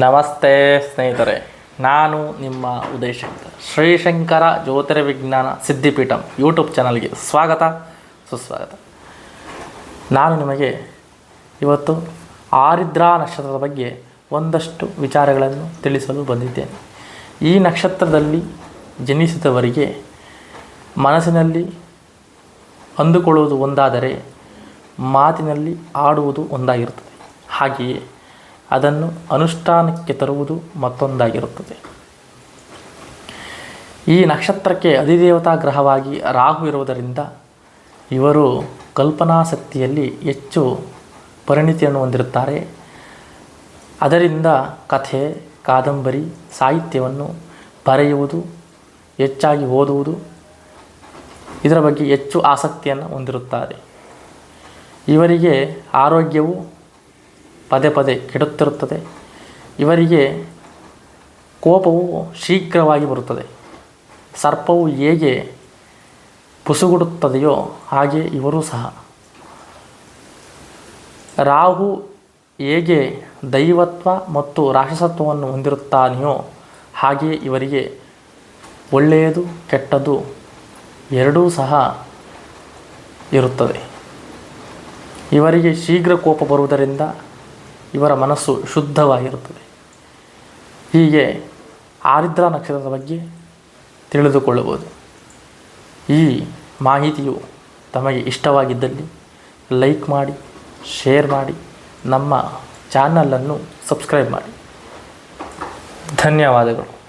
ನಮಸ್ತೆ ಸ್ನೇಹಿತರೆ, ನಾನು ನಿಮ್ಮ ಉದಯಶಂಕರ್ ಶ್ರೀಶಂಕರ ಜ್ಯೋತಿರ್ವಿಜ್ಞಾನ ಸಿದ್ಧಿಪೀಠಂ ಯೂಟ್ಯೂಬ್ ಚಾನಲ್ಗೆ ಸ್ವಾಗತ, ಸುಸ್ವಾಗತ. ನಾನು ನಿಮಗೆ ಇವತ್ತು ಆರಿದ್ರಾ ನಕ್ಷತ್ರದ ಬಗ್ಗೆ ಒಂದಷ್ಟು ವಿಚಾರಗಳನ್ನು ತಿಳಿಸಲು ಬಂದಿದ್ದೇನೆ. ಈ ನಕ್ಷತ್ರದಲ್ಲಿ ಜನಿಸಿದವರಿಗೆ ಮನಸ್ಸಿನಲ್ಲಿ ಅಂದುಕೊಳ್ಳುವುದು ಒಂದಾದರೆ ಮಾತಿನಲ್ಲಿ ಆಡುವುದು ಒಂದಾಗಿರುತ್ತದೆ. ಹಾಗೆಯೇ ಅದನ್ನು ಅನುಷ್ಠಾನಕ್ಕೆ ತರುವುದು ಮತ್ತೊಂದಾಗಿರುತ್ತದೆ. ಈ ನಕ್ಷತ್ರಕ್ಕೆ ಅಧಿದೇವತಾ ಗ್ರಹವಾಗಿ ರಾಹು ಇರುವುದರಿಂದ ಇವರು ಕಲ್ಪನಾಸಕ್ತಿಯಲ್ಲಿ ಹೆಚ್ಚು ಪರಿಣಿತಿಯನ್ನು ಹೊಂದಿರುತ್ತಾರೆ. ಅದರಿಂದ ಕಥೆ, ಕಾದಂಬರಿ, ಸಾಹಿತ್ಯವನ್ನು ಬರೆಯುವುದು, ಹೆಚ್ಚಾಗಿ ಓದುವುದು, ಇದರ ಬಗ್ಗೆ ಹೆಚ್ಚು ಆಸಕ್ತಿಯನ್ನು ಹೊಂದಿರುತ್ತಾರೆ. ಇವರಿಗೆ ಆರೋಗ್ಯವು ಪದೇ ಪದೇ ಕೆಡುತ್ತಿರುತ್ತದೆ. ಇವರಿಗೆ ಕೋಪವು ಶೀಘ್ರವಾಗಿ ಬರುತ್ತದೆ. ಸರ್ಪವು ಹೇಗೆ ಪುಸುಗುಡುತ್ತದೆಯೋ ಹಾಗೆ ಇವರೂ ಸಹ. ರಾಹು ಹೇಗೆ ದೈವತ್ವ ಮತ್ತು ರಾಕ್ಷಸತ್ವವನ್ನು ಹೊಂದಿರುತ್ತಾನೆಯೋ ಹಾಗೆಯೇ ಇವರಿಗೆ ಒಳ್ಳೆಯದು ಕೆಟ್ಟದ್ದು ಎರಡೂ ಸಹ ಇರುತ್ತದೆ. ಇವರಿಗೆ ಶೀಘ್ರ ಕೋಪ ಬರುವುದರಿಂದ ಇವರ ಮನಸ್ಸು ಶುದ್ಧವಾಗಿರುತ್ತದೆ. ಹೀಗೆ ಆರಿದ್ರಾ ನಕ್ಷತ್ರದ ಬಗ್ಗೆ ತಿಳಿದುಕೊಳ್ಳಬಹುದು ಈ ಮಾಹಿತಿಯು ತಮಗೆ ಇಷ್ಟವಾಗಿದ್ದಲ್ಲಿ ಲೈಕ್ ಮಾಡಿ, ಶೇರ್ ಮಾಡಿ, ನಮ್ಮ ಚಾನಲನ್ನು ಸಬ್ಸ್ಕ್ರೈಬ್ ಮಾಡಿ. ಧನ್ಯವಾದಗಳು.